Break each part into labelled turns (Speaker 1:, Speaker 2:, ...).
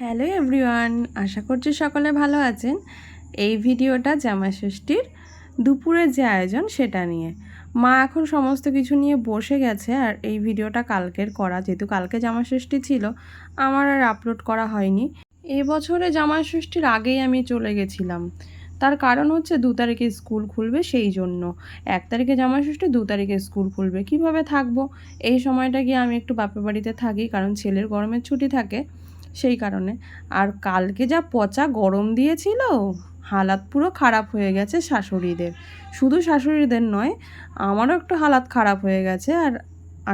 Speaker 1: Hello everyone, আশা করছি সকলে ভালো আছেন। এই ভিডিওটা জামা ষষ্ঠীর দুপুরের যে আয়োজন সেটা নিয়ে। মা এখন সমস্ত কিছু নিয়ে বসে গেছে আর এই ভিডিওটা কালকের করা, যেহেতু কালকে জামা ষষ্ঠী ছিল, আমার আর আপলোড করা হয়নি। এবছরে জামা ষষ্ঠীর আগেই আমি চলে গেছিলাম। তার কারণ হচ্ছে দু তারিখে স্কুল খুলবে সেই জন্য। এক তারিখে জামা ষষ্ঠী দু তারিখে স্কুল খুলবে। কীভাবে থাকব? এই সময়টা গিয়ে আমি একটু বাপের বাড়িতে থাকি, কারণ ছেলের গরমের ছুটি থাকে। সেই কারণে। আর কালকে যা পচা গরম দিয়েছিল, হালাত পুরো খারাপ হয়ে গেছে শাশুড়িদের। শুধু শাশুড়িদের নয়, আমারও একটু হালাত খারাপ হয়ে গেছে আর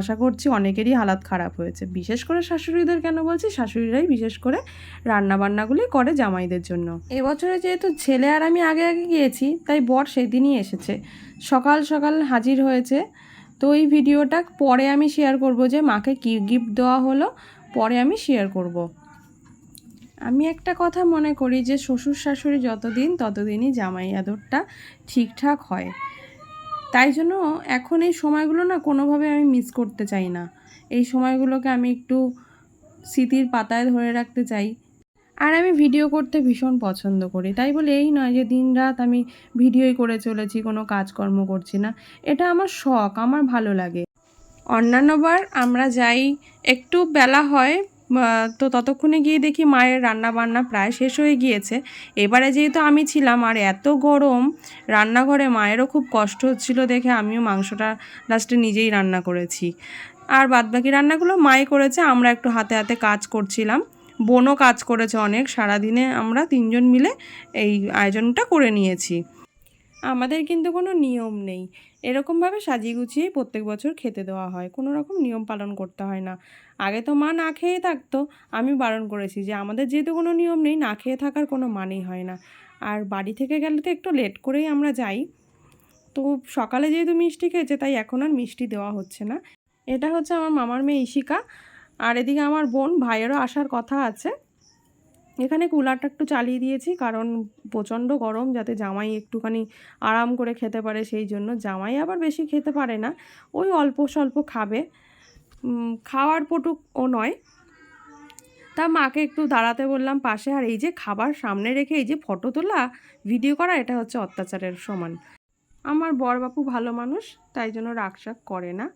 Speaker 1: আশা করছি অনেকেরই হালাত খারাপ হয়েছে। বিশেষ করে শাশুড়িদের কেন বলছি? শাশুড়িরাই বিশেষ করে রান্নাবান্নাগুলি করে জামাইদের জন্য। এবছরে যেহেতু ছেলে আর আমি আগে আগে গিয়েছি, তাই বর সেদিনই এসেছে। সকাল সকাল হাজির হয়েছে। তো এই ভিডিওটা পরে আমি শেয়ার করব যে মাকে কী গিফট দেওয়া হলো, পরে আমি শেয়ার করব। আমি একটা কথা মনে করি যে শ্বশুর শাশুড়ি যতদিন, ততদিনই জামাই আদরটা ঠিকঠাক হয়। তাই জন্য এখন এই সময়গুলো না কোনোভাবে আমি মিস করতে চাই না। এই সময়গুলোকে আমি একটু স্মৃতির পাতায় ধরে রাখতে চাই। আর আমি ভিডিও করতে ভীষণ পছন্দ করি। তাই বলে এই নয় যে দিন রাত আমি ভিডিওই করে চলেছি, কোনো কাজকর্ম করছি না। এটা আমার শখ, আমার ভালো লাগে। অন্যান্যবার আমরা যাই, একটু বেলা হয় তো ততক্ষণে গিয়ে দেখি মায়ের রান্না বান্না প্রায় শেষ হয়ে গিয়েছে। এবারে যেহেতু আমি ছিলাম আর এত গরম, রান্নাঘরে মায়েরও খুব কষ্ট হচ্ছিল দেখে আমিও মাংসটা লাস্টে নিজেই রান্না করেছি। আর বাদবাকি রান্নাগুলো মাই করেছে, আমরা একটু হাতে হাতে কাজ করছিলাম। বোনও কাজ করেছে অনেক, সারাদিনে আমরা তিনজন মিলে এই আয়োজনটা করে নিয়েছি। আমাদের কিন্তু কোনো নিয়ম নেই। এরকমভাবে সাজিয়ে গুছিয়েই প্রত্যেক বছর খেতে দেওয়া হয়। কোনো রকম নিয়ম পালন করতে হয় না। আগে তো মা না খেয়ে থাকতো, আমি বারণ করেছি যে আমাদের যেহেতু কোনো নিয়ম নেই, না খেয়ে থাকার কোনো মানেই হয় না। আর বাড়ি থেকে গেলে তো একটু লেট করেই আমরা যাই। তো সকালে যেহেতু মিষ্টি খেয়েছে, তাই এখন আর মিষ্টি দেওয়া হচ্ছে না। এটা হচ্ছে আমার মামার মেয়ে ইশিকা আর এদিকে আমার বোন, ভাইয়েরও আসার কথা আছে। এখানে কুলারটা একটু চালিয়ে দিয়েছি, কারণ প্রচণ্ড গরম যাতে জামাই একটুখানি আরাম করে খেতে পারে সেই জন্য। জামাই আবার বেশি খেতে পারে না, ওই অল্প স্বল্প খাবে। খাওয়ার পটুক ও নয়। তা মাকে একটু দাঁড়াতে বললাম পাশে, আর এই যে খাবার সামনে রেখে এই যে ফটো তোলা, ভিডিও করা, এটা হচ্ছে অত্যাচারের সমান। আমার বরবাপু ভালো মানুষ, তাই জন্য রাগসাগ করে না।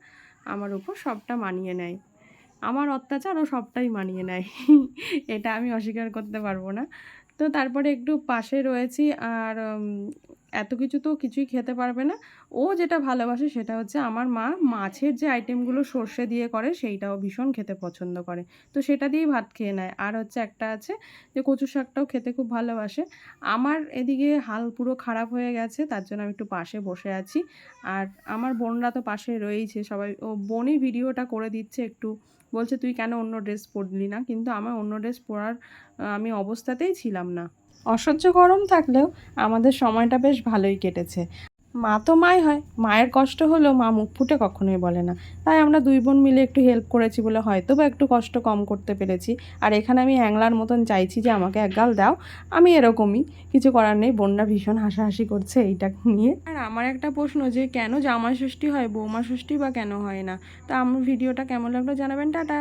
Speaker 1: আমার উপর সবটা মানিয়ে নেয়। আমার অত্যাচার ও সবটাই মানিয়ে নেয়। এটা আমি অস্বীকার করতে পারব না। তো তারপরে একটু পাশে রয়েছি আর এত কিছু তো কিছুই খেতে পারবে না। ও যেটা ভালোবাসে সেটা হচ্ছে আমার মা মাছের যে আইটেমগুলো সর্ষে দিয়ে করে সেইটাও ভীষণ খেতে পছন্দ করে। তো সেটা দিয়েই ভাত খেয়ে নেয়। আর হচ্ছে একটা আছে যে কচু শাকটাও খেতে খুব ভালোবাসে। আমার এদিকে হাল পুরো খারাপ হয়ে গেছে, তার জন্য আমি একটু পাশে বসে আছি। আর আমার বোনরা তো পাশে রয়েইছে, সবাই ও বোনই ভিডিওটা করে দিচ্ছে একটু। বলছে, তুই কেন অন্য ড্রেস পরলি না? কিন্তু আমার অন্য ড্রেস পরার আমি অবস্থাতেই ছিলাম না। অসহ্য গরম থাকলেও আমাদের সময়টা বেশ ভালোই কেটেছে। মা তো মাই হয়, মায়ের কষ্ট হলেও মা মুখ ফুটে কখনোই বলে না। তাই আমরা দুই বোন মিলে একটু হেল্প করেছি বলে হয়তো বা একটু কষ্ট কম করতে পেরেছি। আর এখানে আমি হ্যাংলার মতন চাইছি যে আমাকে এক গাল দাও, আমি এরকমই। কিছু করার নেই, বোনরা ভীষণ হাসাহাসি করছে এইটা নিয়ে। আর আমার একটা প্রশ্ন যে কেন জামা ষষ্ঠী হয়, বৌমা ষষ্ঠী বা কেন হয় না? তা আমার ভিডিওটা কেমন লাগল জানাবেন, টাটা।